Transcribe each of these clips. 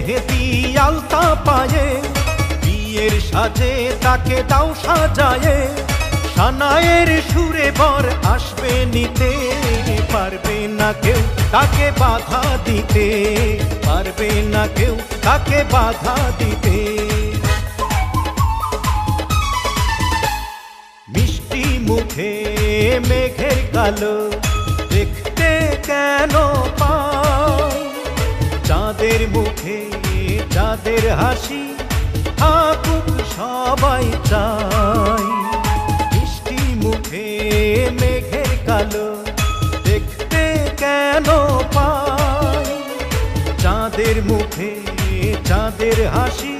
আলতা পায়ে, বিয়ের সাজে তাকে দাও সাজায়ে সানায়ের সুরে বর আসবে নিতে, পারবে না কেউ তাকে বাধা দিতে, পারবে না কেউ তাকে বাধা দিতে। মিষ্টি মুখে মেঘের কালো, দেখতে কেন পা চাঁদের মুখে চাঁদের হাসি, থাকুক সবাই চাই। বৃষ্টি মুখে, মেঘের কালো দেখতে কেন পাই? চাঁদের মুখে চাঁদের হাসি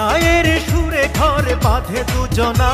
সানায়ের সুরে ঘরে বাঁধে দুজনা।